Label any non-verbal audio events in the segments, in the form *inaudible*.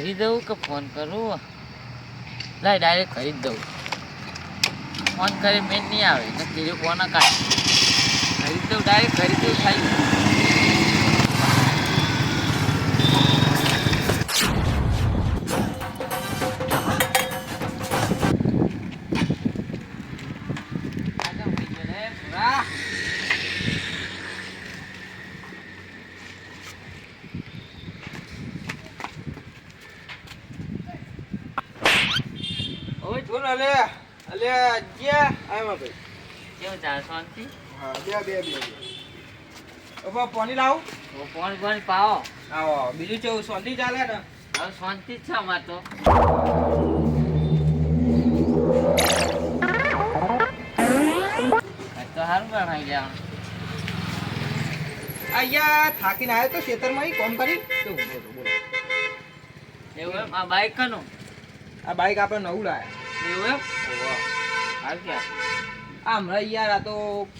કરી દઉં કે ફોન કરું? લાય ડાયરેક્ટ કરી દઉં. ફોન કરી મેં નહીં આવે, એટલે કીધું ફોન કાઢ. કરી દઉં ડાયરેક્ટ કરી દઉં, થાય અલે જ્યા ભાઈ. કેવું ચાલે? શાંતિ? હા બે બે બે ઓપા પાણી લાવું. ફોન ફોન પાવો. આવો બીજું કેવું શાંતિ ચાલે ને? હવે શાંતિ જ છે અમારે તો. તો સારું ગયા. અહીંયા થાકીને આવ્યો તો ખેતરમાં કોમ કરી. બોલો એવું એમ? આ કનું આ બાઈક આપણે નવું લાયા. એવું એમ? હાલ ક્યાં? હમણાં યાર આ તો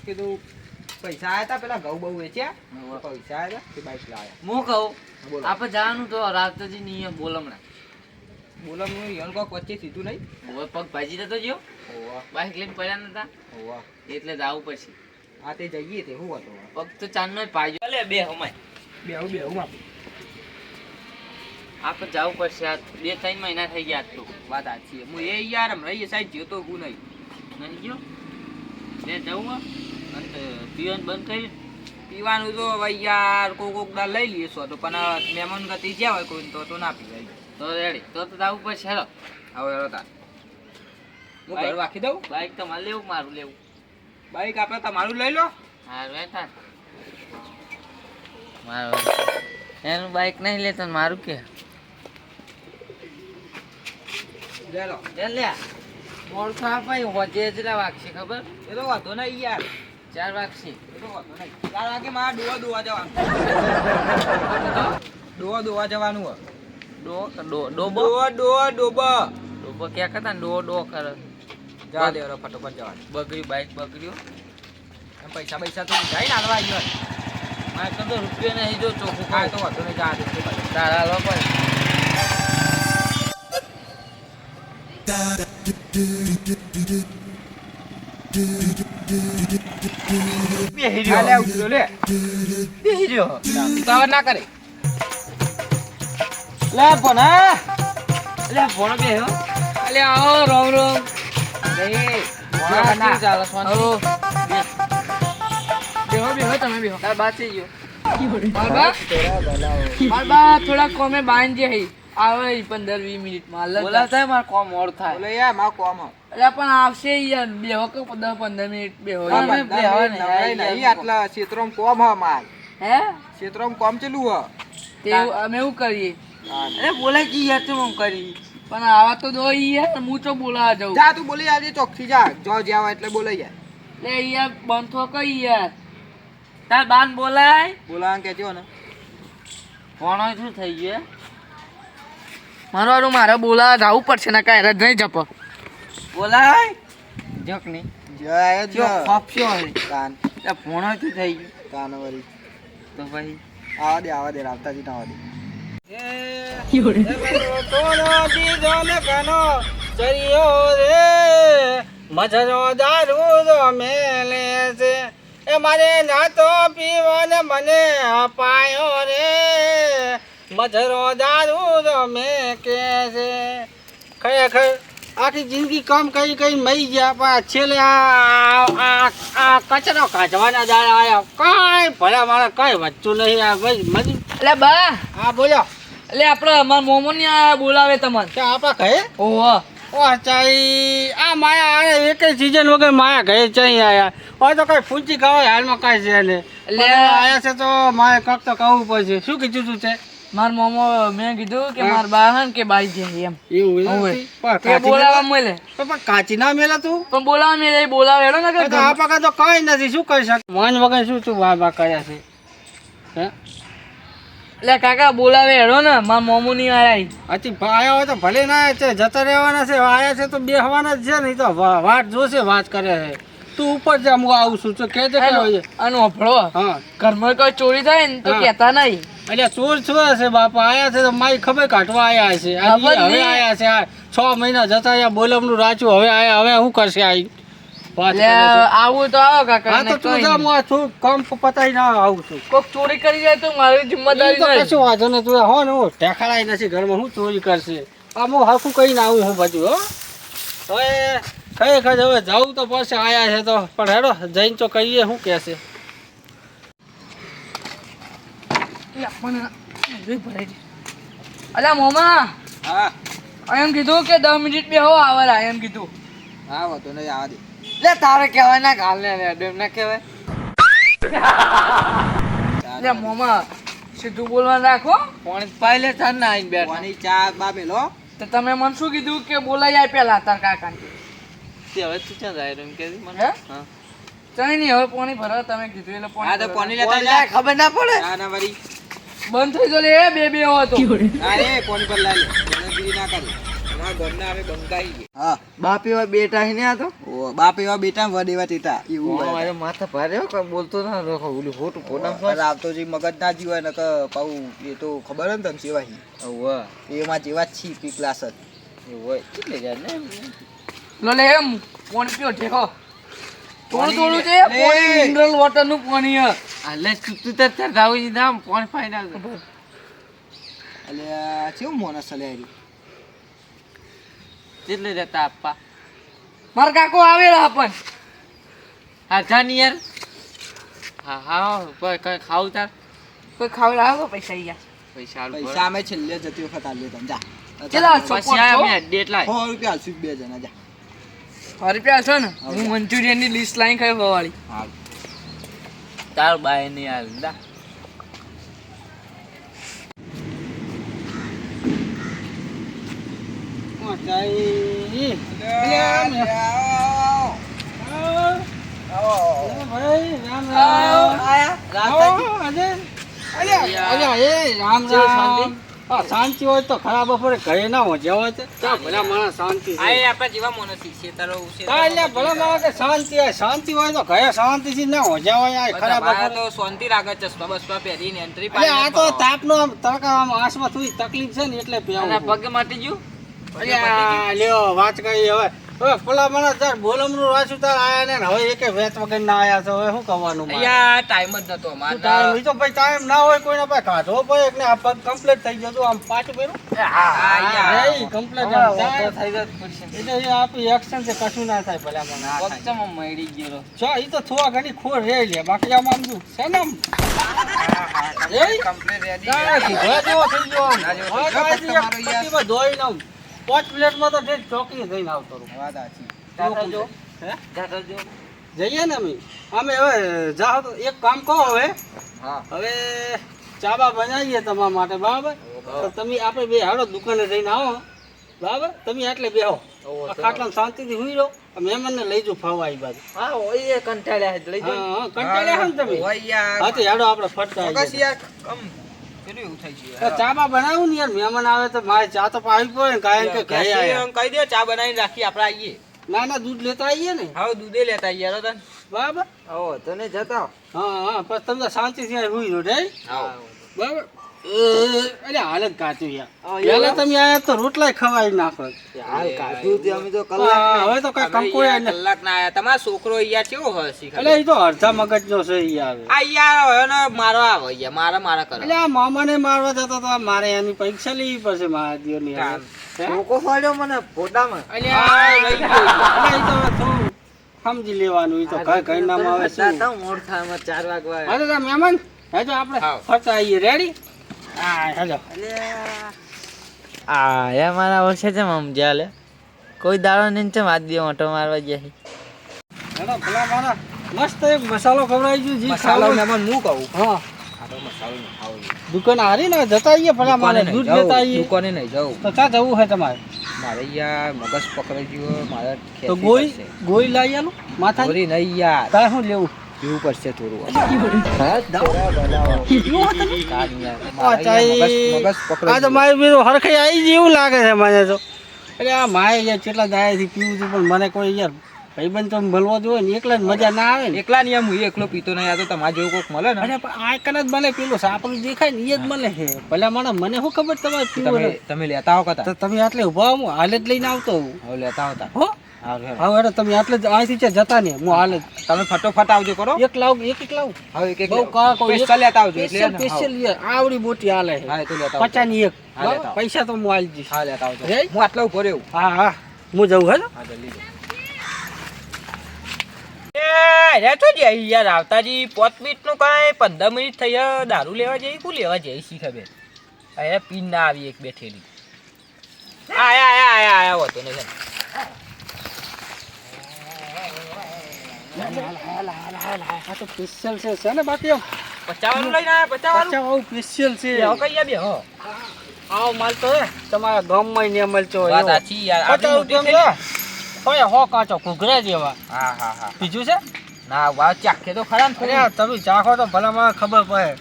કીધું પૈસા આવ્યા હતા પેલા ઘઉં બહુ વેચ્યા. પૈસા આવ્યા તે બાઈક લાવ્યા હું કહું આપણે જવાનું તો રાતજી નહીં બોલ હમણાં બોલો હું યન કોક વચ્ચે સીધું નહીં. હવે પગ ભાજી જતો ગયો? હોવા બાઈક લઈને પડ્યા નતા? હોવા એટલે જવું પછી. આ તે જઈએ તે શું વાત પગ તો ચાંદનો પાડ્યો. અલે બે હમાય. બેહું બેહું માં આપણે જવું પડશે. આ બે ત્રણ મહિના થઈ ગયા તો વાત સાચી છે. હું એ યાર રહીએ સાહેબ સાઈડ જોતો હું નહીં. નહીં ગયો? બે જવું અને તો પીવાનું બંધ કરી. પીવાનું તો હવે યાર કોક કોક દાળ લઈ લઈએ સો તો પણ મહેમાન ગતિ જ્યાં હોય કોઈ તો તો ના પીવાય. તો રેડી. તો તો જવું પડશે. હેલો. હવે હેલો તાર. હું ઘર રાખી દઉં? બાઈક તમારે લેવું મારું લેવું. બાઈક આપણે તમારું લઈ લો. હા બેઠા મારું. એનું બાઈક નહીં લેતો મારું કે? લે લો લે લે ભાઈ હોજે જેટલા વાગશે ખબર? એ તો વાંધો નહીં યાર. ચાર વાગશે. એ તો વાંધો નહીં. ચાર વાગે મારે ડોવા દોવા જવાનું. ડોવા દોવા જવાનું હોય. ડો ડો ડોબો? ડોવા ડોબા. ડોબો ક્યાં કરતા? ડો ડો કરે. જવા દે હવે ફટોફટ જવાનું. બગડી બાઈક બગડ્યું. એમ પૈસા પૈસા તો જાય ને હાલવા આવ્યો મારે તો રૂપિયો નહીં જો ચોખ્ખું ખાય. તો વાંધો નહીં જવા દે. તારા હાલવા હા, લે, ઉતર્યો, લે. બેહી રહ્યો ઉતાવળ ના કરે. લે પણ હા? એટલે ફોન બેહ્યો અલે આવો રોમ રોમ. હા, કેવું ચાલે શાંતિ? બેહો બેહો તમે બેહો તાર બાચી ગયો બાબા બાબા થોડા કોમે બાંધી હઈ આવે પંદર વીસ મિનિટમાં. બોલા થાય મારે કોમ મોડ થાય. બોલે યાર મારે કોમ એટલે પણ આવશે યાર બેહો કે પંદર પંદર મિનિટ ને, નહીં આટલા ક્ષેત્રોમાં કોમ હા માલ હે? ક્ષેત્રોમાં કોમ ચેલું હ તે અમે એવું કરીએ. અરે બોલે કી યાર તો હું કરી? પણ આવા તો દો યાર હું તો બોલાવા જાઉં? જા તું બોલી આજે ચોકથી જા. જો જ્યાં એટલે બોલે યાર લે યાર બંધ થો કઈ યાર. તાર બાન બોલાય. બોલાવા કેજો ને. કોણ શું થઈ ગયું મારું હારું મારે બોલા જવું પડશે ને કાંઈ નહીં જપ. બોલાય? જોક નહીં. જાય જો. ફાફ્યો હે કાન એ ફોન શું થઈ ગયું. કાન વળી. તો ભાઈ આવા દે આવા દે રાવતાજી જી આવા દે. મજરો દારૂ તો મેલે છે. એ મારે નાતો પીવાને મને અપાયો રે. મજરો દારૂ મે કે છે ખરેખર આખી જિંદગી કામ કરી કરી મરી ગયા પણ છેલ્લે આ આ કચરો કાઢવાના દાડા આવ્યા કાંઈ ભલા મારા કઈ વચ્ચું નહીં આ ભાઈ મજ એટલે બા. હા બોલો. એટલે આપણે અમારા મોમો ને બોલાવે તમારે કે આપા કહે ઓહો. ઓ ચાઈ આ માયા આને એક સીઝન વગર માયા ઘરે ચઈ આયા. હવે તો કઈ ફૂંચી ખાવા હાલમાં કઈ છે ને એટલે- આયા છે તો મારે તો કહું પડશે. શું કીધું તું છે? મારા મોમો મેં કીધું કે મારા બાહન કે બાઈ જે એમ. એવું કાચી બોલાવા મળે. પણ કાચી ના મેલા તું? પણ બોલાવા મેં બોલાવે એનો ને કે આ પાકા તો કઈ નથી શું કરી શકે મન વગર શું તું વા વાહ કર્યા છે? એટલે કાકા બોલાવે હેડો ને. માર મોમો ની આયા અચી આયા હોય તો ભલે ના છે જતા રહેવાના છે આયા છે તો બેહવાના જ છે નહીં તો વાટ જોશે વાત કરે છે. તું ઉપર જા હું આવું છું. તો કે હોય અને ઓફળો હા. ઘરમાં કોઈ ચોરી થાય ને તો કહેતા નહીં. એટલે ચોર ચોર છે બાપા. આયા છે તો મારી ખબર કાઢવા આયા છે. હવે આયા છે. છ મહિના જતા બોલમ બોલમનું રાચું. હવે આયા હવે શું કરશે આવી છે. આવું તો આવો કાકા હા તો તું જા હું આ થોડું કામ પતાવી ના આવું છું. કોક ચોરી કરી જાય તો મારી જિમ્મેદારી નહીં. કશું વાંધો તું હો ને હું ટેખાડાય નથી ઘરમાં. હું ચોરી કરશે? આમ હું હાકું કહીને આવું હું બધું હો. હવે ખરેખર હવે જવું તો પડશે આયા છે તો. પણ હેડો જઈને તો કહીએ શું કે લા, મને જોઈ ભરાઈ છે. અલા મોમા હા. એમ કીધું કે દસ મિનિટ બે હો આવર એમ કીધું. હા વાંધો નહીં આવા દે. લે તારે કહેવાય ના ગાલ ને એમ ના કહેવાય. *laughs* લે મોમા સીધું બોલવાનું રાખો. પાણી પાઈ લે તાર ના આઈને બેઠા. પાણી ચા બાબેલો તો તમે મને શું કીધું કે બોલાઈ આય પેલા તાર કાકા તે હવે તું ક્યાં જાય એમ કે મને? હા? ચાઈ નહીં હવે પાણી ભરવા તમે કીધું એટલે હા તો પાણી પાણી લેતા જા ખબર ના પડે? ના ના વરી. બંધ થઈ જો લે એ બે બે હો તો. હા રે પાણી પર લાવી ગણતરી ના કરી અમારા ઘરના હવે બંકાઈ ગયા. હા. બાપ એવા બેટા હી ને આ તો? ઓ બાપ એવા બેટા વડ એવા ટેટા એવું મારે માથા ભારે હો કોઈ બોલતો ના રહો ઓલું ખોટું પણ આવતો જે મગજ ના જીવાય ને પાઉ એ તો ખબર ને તને હી. હોય એમાં જેવા છી પી ક્લાસ જ. એવું હોય. કેટલે જાય ને લો લે એમ પાણી પીઓ ઠેકો થોડું પાણી થોડું છે. પાણી મિનરલ વોટરનું પાણી હે આ લે તું તું તાર રાવજી નામ પાણી પાઈ ના અલે કેવું મોનસ અલે આર્યું કેટલે જતા આપવા મારા કાકો આવેલા પણ હા ની યાર. હા હા કોઈ કઈ ખાવું તાર? કોઈ ખાવ લાવો પૈસા અહીંયા ગયા પૈસા પૈસા અમે છેલ્લે જતી વખત આલ્યો તમ જા. કેટલા સો પછી આયા મેં ડેટલા રૂપિયા આલશું બે જણા જા. રૂપિયા છે ને હું મંચુરિયનની લિસ્ટ લાઈન ખાઈ વાળી તાર બાયની હાલ દા રામ રામ. શાંતિ? હા, શાંતિ હોય તો ખરાબ બપોરે ઘરે ના હોજ્યા હોય છે ભલા માણસ શાંતિ છે. આપણા જેવા મોનસી શેતરો હા, એટલે ભલા માણસ કે શાંતિ હોય શાંતિ હોય તો ઘરે શાંતિથી ના હોજ્યા હોય આ ખરાબ બપોરે. તો શાંતિ રાખે ચશ્મા બસમાં પહેરીને એન્ટ્રી પાડે આ તો તાપનો આમ તડકા આમ આસમાં થોડી તકલીફ છે ને એટલે પહેવું. પગે માટી ગયું લ્યો વાત કરી હવે હવે તાર બોલમનું વાંચું તાર આયા ને હવે એકે વેચ વગર ના આયા તો હવે શું કરવાનું મારે? ટાઈમ જ નતો શું time? ઈ તો ભાઈ time ના હોય કોઈને ભાઈ કાઢવો પડે કે ને આ પગ થઈ ગયો તો આમ પાટું પેરું હા, એ complete આમ થાય. એટલે એ આપણી છે કશું ના થાય ભલા મને. જો, ઈ તો થોડા ઘણી ખોર રે લે બાકી આમ આમ શું છે ને આમ એ? ના, થઈ ગયો આમ. હવે પાંચ મિનિટમાં તો ઠેઠ ચોકી જઈને આવતો રહું. વાત સાચી. જો. હે? જઈએ ને અમે. અમે હવે જાઓ તો એક કામ કહો હવે. હા. હવે ચાબા બનાવીએ તમારા માટે બરાબર? તો તમે આપણે બે હાડો દુકાને જઈને આવો. બરાબર? તમે એટલે બેહો ખાટલા શાંતિથી હુઈ રહો. મહેમાનને લઈ જો ફાવા આવી બાજુ. હા ઓય કંટાળ્યા લઈ જો હા કંટાળ્યા હે તમે. હા તો હાડો આપણે ફટતા આવી યાર તો ચાબા બનાવું ને યાર મહેમાન આવે તો મારે ચા તો પાવી પડે ને કાયમ કે ઘરે આયા. કહી દે ચા બનાવીને રાખી આપણે આવીએ ના ના દૂધ લેતા આવીએ ને. હવે દૂધે લેતા આવીએ યાર તને. બરાબર? હો તને જતા હા હા પછી તમને શાંતિથી અહીં હુઈ રહો રે બરાબર? અરે હાલ કાચું યાર. પહેલા તમે આયા તો રોટલા ખવાઈ નાખો. હાલ કાઢું તે અમે તો હા, હવે તો કઈ કંકોય ને કલાક ના આયા. તમારો છોકરો યાર કેવો હસી એટલે એ તો અડધા મગજ નો છે ઈ આ યાર હવે ને મારવા આવે યાર મારા મારા કરે એટલે આ મામાને મારવા જતો તો મારે એની પરીક્ષા લેવી પડશે મારા હવે. હે? ફાડ્યો મને ફોટામાં. એટલે તો સમજી લેવાનું એ તો કઈ કઈ નામ આવે શું? મોડ થાય ચાર વાગવા હા તો તાર મહેમાન. હે તો આપણે ફરતા આવીએ. રેડી હા હેલો. આ યા મારા વર્ષે છે સમજ્યા લે કોઈ દાડો નહીં છે માર દે ઓટો મારવા જાય ભલા મારા. મસ્ત એક મસાલો ખવડાવી ગયો જી મસાલો ખાવો મહેમાન હું કહું? હા. આ તો મસાલો ન ખાવો દુકાન હારી ને જતા આવીએ ભલા મારે દૂધ લેતા આવીએ. દુકાને નહીં જવું. તથા જવું છે તમારે? મારે યાર મગજ પકડાઈ ગયો મારે તો ગોળી ગોળી લાવી આલું માથા ગોળી નહીં યાર. તારે શું લેવું? પીવું પડશે થોડું. મારી બીજું હરખે આવી જ એવું લાગે છે મને તો. એટલે આ માએ યાર કેટલા દાયાથી પીવું છું પણ મને કોઈ યાર ભાઈબંધ તો મળવો જોઈએ ને એકલા જ મજા ના આવે ને. એકલા નિયમ હું એકલો પીતો નહીં આ તો તમારે જેવું કોઈક મળે ને. અરે પણ આ કને જ મને પેલું સાપડું દેખાય ને એ જ મળે છે. ભલે મને મને શું ખબર તમારે પીવું તમે ને? લેતા હો કતા તો તમે આટલે ઊભા હું હાલે જ લઈને આવતો હું લેતા આવતા હો? હેડો. હવે તમે આટલે અહીંથી જતા ને હું હાલે તમે ફટોફટ આવજો કરો. એક લાવ એક એક લાવ. હા એક એક બહુ કા- કોઈ સ્પેશિયલ લેતા આવજો એટલે સ્પેશિયલ ને, આવડી મોટી હાલે હા તો લેતા આવજો. પચાની એક. હા, બરાબર? લેતા આવો. પૈસા તો હું આલજી હા લેતા આવજો. રે? હું આટલા ઉપર રહ્યું હા હા. હું જઉં હે હા જલ્દી જાઓ. યાર આવતાજી પોત મિનિટનું કાઈ પંદર મિનિટ થઈ દારૂ લેવા જઈ કુ લેવા જઈ શી ખબર અહીંયા પીન ના આવી એક બેઠેલી. આયા આયા આયા આયા હોતો નહીં. આ તો સ્પેશિયલ છે છે. ને બાકી આમ લઈને આયા પચાવાનું પચાવ સ્પેશિયલ છે કઈ આવો માલ તો તમારા ગામમાં ને મળતો વાત સાચી યાર. હોય હો કાચો ઘૂઘરા જેવા. હા હા હા. બીજું છે? ના વાવ ચાખે તો ખરા ને તમે ચાખો તો ભલા મને ખબર પડે.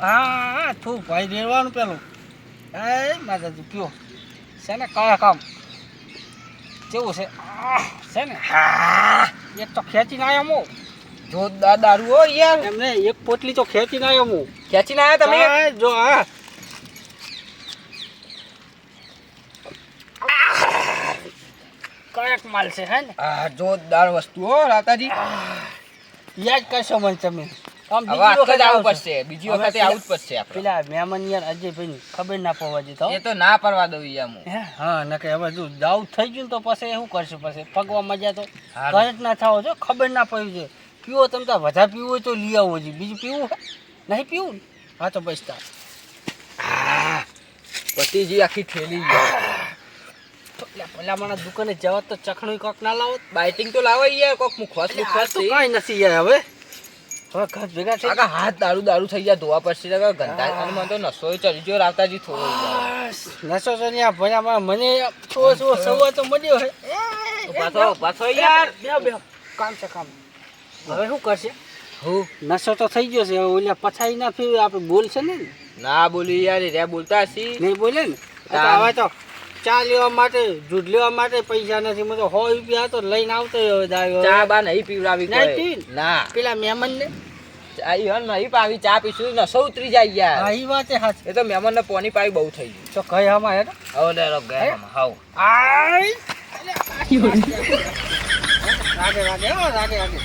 હા હા થું ભાઈ રેવાનું પેલું. એ માતાજી પીઓ છે ને કયા કામ? કેવું છે? છે ને? હા. એક તો ખેંચીને આવ્યો હું. જોરદાર દારૂ હો યાર. એમને એક પોટલી તો ખેંચીને આવ્યો હું. ખેંચીને આવ્યા તમે? જો હા. કયાક માલ છે હે ને? આ જોરદાર વસ્તુ હો રાતાજી. યાદ કરશો મને તમે. હવે આખે જ આવવું પડશે. બીજી વખતે આવું જ પડશે આપણે. પેલા મહેમાન યાર અજયભાઈ ખબર ના પડવા દેતો એ તો ના પરવા દઉં યાર હું? હા નકે હવે જો દાઉદ થઈ ગયું તો પછી શું કરશે પછી? ફગવા મજા તો. ઘરે ના થાવો છો ખબર ના પડી છે પીવો તમે તાર વધારે પીવું હોય તો લઈ આવો જોઈએ બીજું પીવું નહીં પીવું? હા તો બસ તાર પતિજી આખી થેલી તો પેલા મારા દુકાને જવા તો ચખણું કોક ના લાવો. બાઇટિંગ તો લાવો યાર કોક મુખવાસ મુખવાસ તો કાંઈ નથી યાર હવે. હવે ભેગા થઈ હાથ દારૂ દારૂ થઈ ગયા ધોવા પડશે તો ગંદા અને મને તો નસો ચડી ગયો રાવતાજી થોડો નસો તો ત્યાં ભણ્યા મને છો છો સવા તો મળ્યો હે. પાછો પાછો યાર. બેહો બે કામ છે કામ. હવે શું કરશે? હું? નસો તો થઈ ગયો છે ઓલા પછાઈ ના ફેર આપણે બોલશે ને? ના બોલી યાર રે બોલતા સી નહીં બોલે ને. હવે તો. ચા લેવા માટે દૂધ લેવા માટે પૈસા નથી. મને સો રૂપિયા તો લઈને આવતો હવે દાવ્યો ચા બા નહીં પીવડાવી નહીં. ના. પેલા મહેમાન ને ચા ઈ હન નહીં પાવી ચા પીશું નસો ઉતરી જાય યાર. હા એ વાત છે એ તો મહેમાન ને પોની પાવી બહુ થઈ ગયું. તો કઈ હમ હેડો હવે લે રો ગયા આમાં, હાવ. આય! રાગે રાગે રાગે રાગે.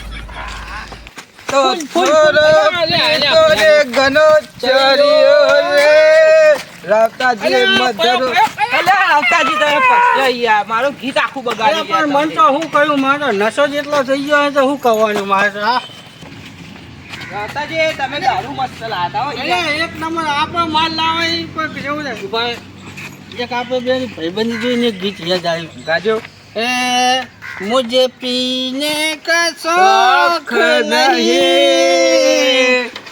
તો થોડો ફૂલ, લે, લે, પીતો રે ઘનો ચર્યો રે. રાવતાજી મધરો રાવતાજી તમે પસ્તાઈ મારું ગીત આખું બગાડી પણ મન તો હું કહ્યું? મારો નશો જેટલો થઈ ગયો તો હું કહેવાનું મારે? રાવતાજી તમે એક નંબર આપણો માલ લાવે પણ કેવું એક આપણે બે ભાઈબંધી જોઈને ગીત યાદ આવ્યું. ગાજો. એ મુજે પીને કશોખ નહીં.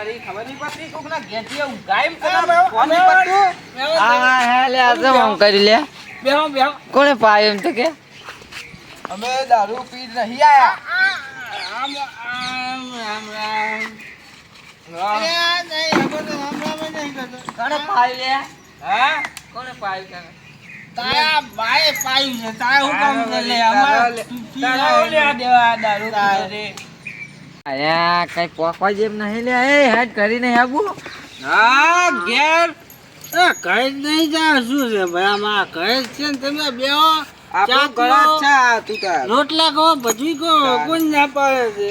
આઈ. ખબર નહીં પડતી કોકના ઘેરથી ઊંઘાય એમ કરે. આ બેહો, નહીં બેહો. પડતું? બેહો, હા હા લે આ તો કરી લે બેહો, બેહો. કોણે પાયો એમ તો કે અમે દારૂ પી નહીં આયા આમ, પાયો લે હા? કોને પાયો કાકા તારા બાએ પાયું છે તારા હું કામ કરે લે અમારે તારા દેવા દારૂ તારે. રે. અયા કઈ કોકવા જેમ નહીં લે એ હેડ કરી નહીં આવું હા ઘેર. એ કઈ નહીં જા શું છે ભાઈ આમાં ઘરે છે ને તમે બેહો. આપણો ગળા છે આ તું તાર. રોટલા કહો ભજી કહો કોણ ના પાડે છે?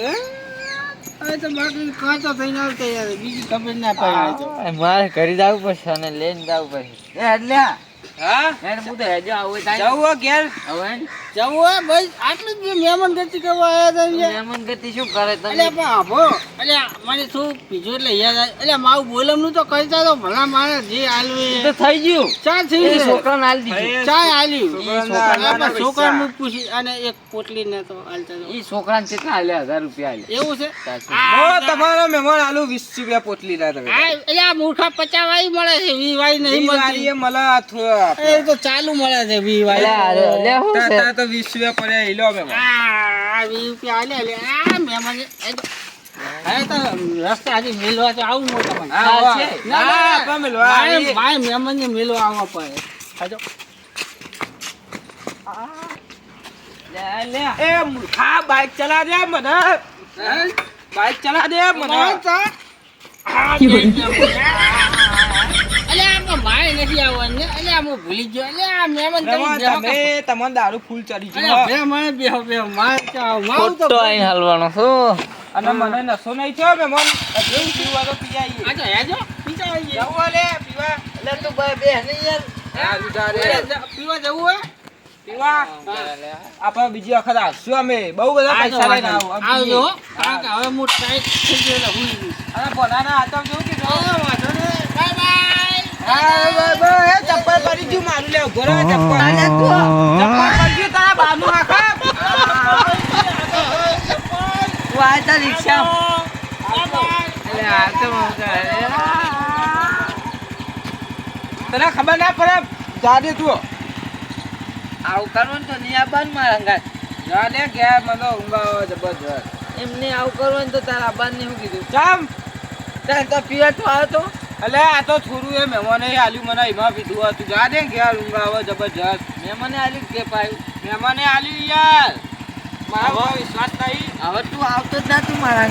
હવે તો બાકી કાચો થઈને આવતા યાર બીજી ખબર ના પડે મારે કરી જવું પડશે અને લઈને જવું પડશે. એ હેડ લે હા? હેડ હું તો હેડ આવું જવું ઘેર. હવે. જવું હોય ભાઈ? આટલું જ મહેમાન ગતિ કરવા આવ્યા હતા મહેમાન ગતિ શું કરે અલ્યા તમે પણ આભો અલ્યા મને શું પીજો એટલે યાદ આવે અલ્યા મારું બોલમનું તો કરતા તો ભલા મારે જે. તો થઈ ગયું. ચા છોકરાને હાલ દીધું. છોકરાનું પૂછી અને એક પોટલી ને તો. એ છોકરાને કેટલા હાલ્યા હજાર રૂપિયા હાલ્યા એવું છે. તમારો મહેમાન આલુ વીસ રૂપિયા પોટલી ના તમે. આ અલ્યા મૂર્ખા પચાસ વાળી મળે છે વી વાળી નહીં મળતી. એ મળે એ તો ચાલુ મળે છે વી વાય વાળી વીસ રૂપિયા પડ્યા એ લો મહેમાન. આ વી રૂપિયા લે લે આ મહેમાન તો રસ્તા હજી મેલવા તો આવું મોટા. ના, મેલવા મેલવા આવવા પડે. એ મૂર્ખા બાઈક ચલા દે મને. બાઈક ચલા દે મને. નથી આવવાનું. ભૂલી ગયો. આ મહેમાન તમે તમને દારૂ ફૂલ ચડી ગયો બે મારે મારું તો હાલવાનો અને મને નસો નહીં થયો પીવા તો પી આવીએ આ તો હેજો પીતા આવીએ. જવું લે પીવા. એટલે તું ભાઈ બે નહીં યાર. પીવા જવું હે પીવા. આપણે બીજી વખત આવશું અમે. બહુ બધા પૈસા લઈને આવો. આવજો કારણ કે હવે હું ટાઈટ થઈ ગયો એટલે ભૂલી અને ભોલાના હાથમાં જોઉં કે વાંધો નહીં. Bye bye. હા, બસ, બસ, એ ચપ્પલ પડી ગયું મારું લે ઊભો ચપ્પલ ચપ્પલ પડી ગયું તારા બાનું આખા તા રિક્ષા. તને ખબર ના પડે જાડે તું આવું કરવું તો નહીં આવવાનું મારા અંગાત જાડે ગયા મને તો ઊંઘ આવે જબરજસ્ત એમને આવું કરવું ને તો તારા ને શું કીધું ચામ તાર તો પીવા તો આવ્યો તો એટલે આ તો થોડું એ મહેમાને આલ્યું મને, એમાં પીધું હતું. જા દે ઘેર, ઊંઘ આવે જબરજસ્ત. મહેમાને આલ્યું આલી કે પાયું. મહેમાને આલ્યું યાર. મારો વિશ્વાસ નહીં. હવે તું આવતો જ ના તું મારા